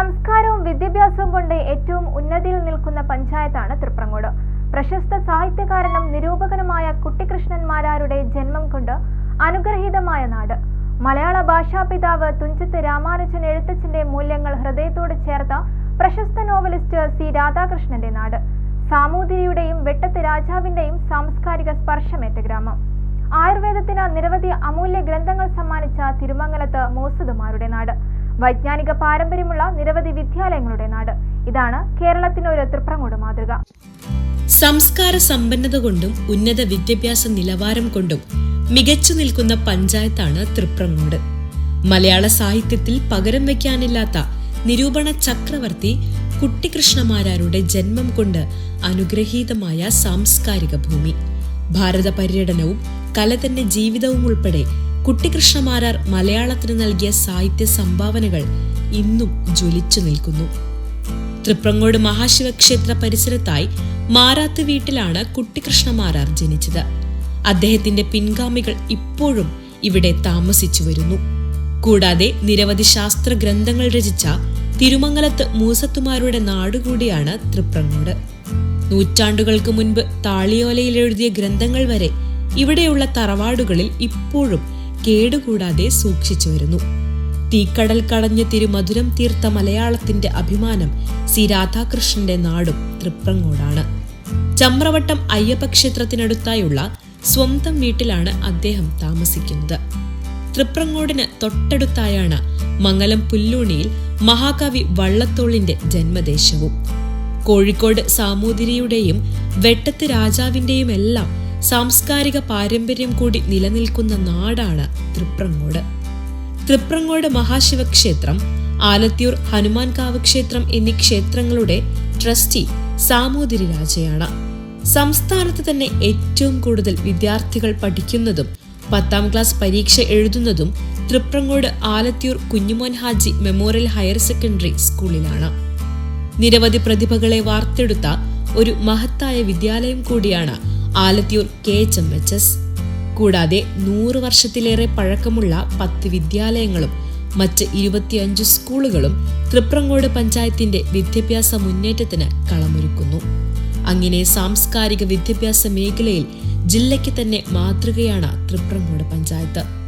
സംസ്കാരവും വിദ്യാഭ്യാസവും കൊണ്ട് ഏറ്റവും ഉന്നതിയിൽ നിൽക്കുന്ന പഞ്ചായത്താണ് തൃപ്രങ്ങോട്. പ്രശസ്ത സാഹിത്യകാരനും നിരൂപകനുമായ കുട്ടികൃഷ്ണന്മാരാരുടെ ജന്മം കൊണ്ട് അനുഗ്രഹീതമായ നാട്. മലയാള ഭാഷാ പിതാവ് തുഞ്ചത്ത് രാമാനുജൻ എഴുത്തച്ഛന്റെ മൂല്യങ്ങൾ ഹൃദയത്തോട് ചേർത്ത പ്രശസ്ത നോവലിസ്റ്റ് സി രാധാകൃഷ്ണന്റെ നാട്. സാമൂതിരിയുടെയും വെട്ടത്ത് രാജാവിന്റെയും സാംസ്കാരിക സ്പർശമേറ്റ ഗ്രാമം. ആയുർവേദത്തിന് നിരവധി അമൂല്യ ഗ്രന്ഥങ്ങൾ സമ്മാനിച്ച തിരുമംഗലത്ത് മോസുദുമാരുടെ നാട്. വൈജ്ഞാനിക പാരമ്പര്യമുള്ള നിരവധി വിദ്യാലയങ്ങളുടെ നാട്. ഇതാണ് കേരളത്തിന് ഒരു തൃപ്രങ്ങോട് മാതൃക. സംസ്കാര സമ്പന്നത കൊണ്ടും ഉന്നത വിദ്യാഭ്യാസ നിലവാരം കൊണ്ടും മികച്ചു നിൽക്കുന്ന പഞ്ചായത്താണ് തൃപ്രങ്ങോട് മലയാള സാഹിത്യത്തിൽ പകരം വയ്ക്കാനില്ലാത്ത നിരൂപണ ചക്രവർത്തി കുട്ടികൃഷ്ണമാരാരുടെ ജന്മം കൊണ്ട് അനുഗ്രഹീതമായ സാംസ്കാരിക ഭൂമി. ഭാരത പര്യടനവും കല തന്നെ ജീവിതവും ഉൾപ്പെടെ കുട്ടിക്കൃഷ്ണമാരാർ മലയാളത്തിന് നൽകിയ സാഹിത്യ സംഭാവനകൾ ഇന്നും ജ്വലിച്ചു നിൽക്കുന്നു. തൃപ്രങ്ങോട് മഹാശിവക്ഷേത്ര പരിസരത്തായി മാറാത്ത് വീട്ടിലാണ് കുട്ടികൃഷ്ണമാരാർ ജനിച്ചത്. അദ്ദേഹത്തിന്റെ പിൻഗാമികൾ ഇപ്പോഴും ഇവിടെ താമസിച്ചു വരുന്നു. കൂടാതെ നിരവധി ശാസ്ത്ര ഗ്രന്ഥങ്ങൾ രചിച്ച തിരുമംഗലത്ത് മൂസത്തുമാരുടെ നാടുകൂടിയാണ് തൃപ്രങ്ങോട്. നൂറ്റാണ്ടുകൾക്ക് മുൻപ് താളിയോലയിൽ എഴുതിയ ഗ്രന്ഥങ്ങൾ വരെ ഇവിടെയുള്ള തറവാടുകളിൽ ഇപ്പോഴും കേടുകൂടാതെ സൂക്ഷിച്ചു വരുന്നു. തീക്കടൽ കടഞ്ഞ് തിരുമധുരം തീർത്ത മലയാളത്തിന്റെ അഭിമാനം സി രാധാകൃഷ്ണന്റെ നാടും തൃപ്രങ്ങോടാണ്. ചമ്രവട്ടം അയ്യപ്പ ക്ഷേത്രത്തിനടുത്തായുള്ള സ്വന്തം വീട്ടിലാണ് അദ്ദേഹം താമസിക്കുന്നത്. തൃപ്രങ്ങോടിന് തൊട്ടടുത്തായാണ് മംഗലം പുല്ലൂണിയിൽ മഹാകവി വള്ളത്തോളിന്റെ ജന്മദേശവും. കോഴിക്കോട് സാമൂതിരിയുടെയും വെട്ടത്ത് രാജാവിന്റെയും എല്ലാം സാംസ്കാരിക പാരമ്പര്യം കൂടി നിലനിൽക്കുന്ന നാടാണ് തൃപ്രങ്ങോട്. തൃപ്രങ്ങോട് മഹാശിവക്ഷേത്രം ആലത്തിയൂർ ഹനുമാൻകാവ് ക്ഷേത്രം എന്നീ ക്ഷേത്രങ്ങളുടെ ട്രസ്റ്റി സാമൂതിരി രാജയാണ്. സംസ്ഥാനത്ത് തന്നെ ഏറ്റവും കൂടുതൽ വിദ്യാർത്ഥികൾ പഠിക്കുന്നതും പത്താം ക്ലാസ് പരീക്ഷ എഴുതുന്നതും Triprangode Alathiyur Kunhumon Haji memorial higher secondary സ്കൂളിലാണ്. നിരവധി പ്രതിഭകളെ വാർത്തെടുത്ത ഒരു മഹത്തായ വിദ്യാലയം കൂടിയാണ് Alathiyur K H M H S. കൂടാതെ നൂറ് വർഷത്തിലേറെ പഴക്കമുള്ള പത്ത് വിദ്യാലയങ്ങളും മറ്റ് ഇരുപത്തിയഞ്ച് സ്കൂളുകളും തൃപ്രങ്ങോട് പഞ്ചായത്തിന്റെ വിദ്യാഭ്യാസ മുന്നേറ്റത്തിന് കളമൊരുക്കുന്നു. അങ്ങനെ സാംസ്കാരിക വിദ്യാഭ്യാസ മേഖലയിൽ ജില്ലയ്ക്ക് തന്നെ മാതൃകയാണ് തൃപ്രങ്ങോട് പഞ്ചായത്ത്.